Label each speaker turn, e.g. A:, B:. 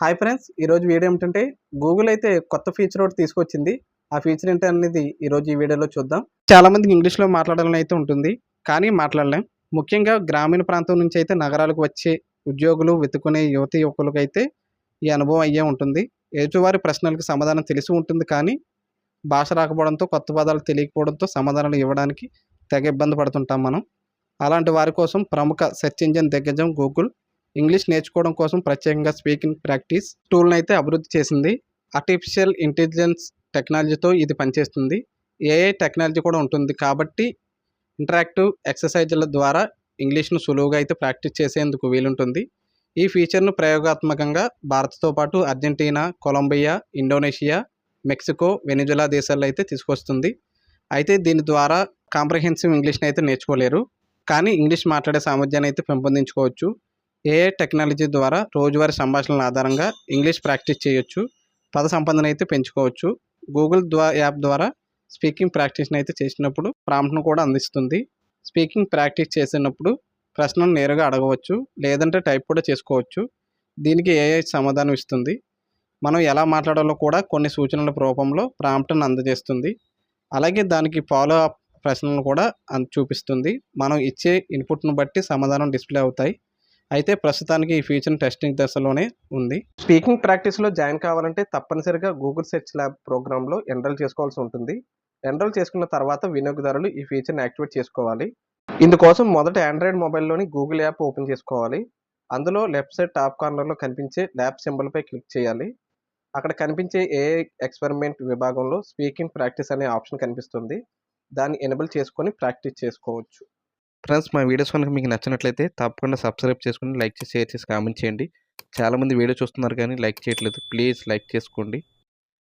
A: Hi friends ఈరోజు video ఏమిటంటే Google అయితే కొత్త ఫీచర్ ఒకటి తీసుకొచ్చింది. ఆ ఫీచర్ ఏంటి అనేది ఈరోజు ఈ వీడియోలో చూద్దాం. చాలామందికి ఇంగ్లీష్లో మాట్లాడాలని అయితే ఉంటుంది కానీ మాట్లాడలేం. ముఖ్యంగా గ్రామీణ ప్రాంతం నుంచి అయితే నగరాలకు వచ్చే ఉద్యోగులు వెతుకునే యువతి యువకులకు అయితే ఈ అనుభవం అయ్యే ఉంటుంది. ఎదుటివారి ప్రశ్నలకు సమాధానం తెలిసి ఉంటుంది కానీ భాష రాకపోవడంతో కొత్త పదాలు తెలియకపోవడంతో సమాధానాలు ఇవ్వడానికి తెగ ఇబ్బంది పడుతుంటాం మనం. అలాంటి వారి కోసం ప్రముఖ సెర్చ్ ఇంజిన్ దిగ్గజం గూగుల్ ఇంగ్లీష్ నేర్చుకోవడం కోసం ప్రత్యేకంగా స్పీకింగ్ ప్రాక్టీస్ టూల్ని అయితే అభివృద్ధి చేసింది. ఆర్టిఫిషియల్ ఇంటెలిజెన్స్ టెక్నాలజీతో ఇది పనిచేస్తుంది. ఏఐ టెక్నాలజీ కూడా ఉంటుంది కాబట్టి ఇంటరాక్టివ్ ఎక్సర్సైజుల ద్వారా ఇంగ్లీష్ను సులువుగా అయితే ప్రాక్టీస్ చేసేందుకు వీలుంటుంది. ఈ ఫీచర్ను ప్రయోగాత్మకంగా భారత్తో పాటు Argentina Colombia Indonesia Mexico Venezuela దేశాల్లో అయితే తీసుకొస్తుంది. అయితే దీని ద్వారా కాంప్రహెన్సివ్ ఇంగ్లీష్ని అయితే నేర్చుకోలేరు. కానీ ఇంగ్లీష్ మాట్లాడే సామర్థ్యాన్ని అయితే పెంపొందించుకోవచ్చు. ఏఐ టెక్నాలజీ ద్వారా రోజువారీ సంభాషణల ఆధారంగా ఇంగ్లీష్ ప్రాక్టీస్ చేయొచ్చు పద సంపదన అయితే పెంచుకోవచ్చు. గూగుల్ ద్వా యాప్ ద్వారా స్పీకింగ్ ప్రాక్టీస్ని అయితే చేసినప్పుడు ప్రాంప్ట్ను కూడా అందిస్తుంది. స్పీకింగ్ ప్రాక్టీస్ చేసినప్పుడు ప్రశ్నను నేరుగా అడగవచ్చు లేదంటే టైప్ కూడా చేసుకోవచ్చు. దీనికి ఏఐ సమాధానం ఇస్తుంది? మనం ఎలా మాట్లాడాలో కూడా కొన్ని సూచనల రూపంలో ప్రాంప్ట్ను అందజేస్తుంది. అలాగే దానికి ఫాలో అప్ ప్రశ్నలను కూడా చూపిస్తుంది. మనం ఇచ్చే ఇన్పుట్ను బట్టి సమాధానం డిస్ప్లే అవుతాయి. అయితే ప్రస్తుతానికి ఈ ఫీచర్ టెస్టింగ్ దశలోనే ఉంది. స్పీకింగ్ ప్రాక్టీస్లో జాయిన్ కావాలంటే తప్పనిసరిగా గూగుల్ సెర్చ్ ల్యాబ్ ప్రోగ్రాంలో ఎన్రోల్ చేసుకోవాల్సి ఉంటుంది. ఎన్రోల్ చేసుకున్న తర్వాత వినియోగదారులు ఈ ఫీచర్ని యాక్టివేట్ చేసుకోవాలి. ఇందుకోసం మొదట ఆండ్రాయిడ్ మొబైల్లోని గూగుల్ యాప్ ఓపెన్ చేసుకోవాలి. అందులో లెఫ్ట్ సైడ్ టాప్ కార్నర్లో కనిపించే ల్యాబ్ సింబల్పై క్లిక్ చేయాలి. అక్కడ కనిపించే ఏ ఎక్స్పెరిమెంట్ విభాగంలో స్పీకింగ్ ప్రాక్టీస్ అనే ఆప్షన్ కనిపిస్తుంది. దాన్ని ఎనేబుల్ చేసుకొని ప్రాక్టీస్ చేసుకోవచ్చు.
B: ఫ్రెండ్స్ మా వీడియోస్ కనుక మీకు నచ్చినట్లయితే తప్పకుండా సబ్స్క్రైబ్ చేసుకుని లైక్ చేసి షేర్ చేసి కామెంట్ చేయండి. చాలామంది వీడియో చూస్తున్నారు కానీ లైక్ చేయట్లేదు. ప్లీజ్ లైక్ చేసుకోండి.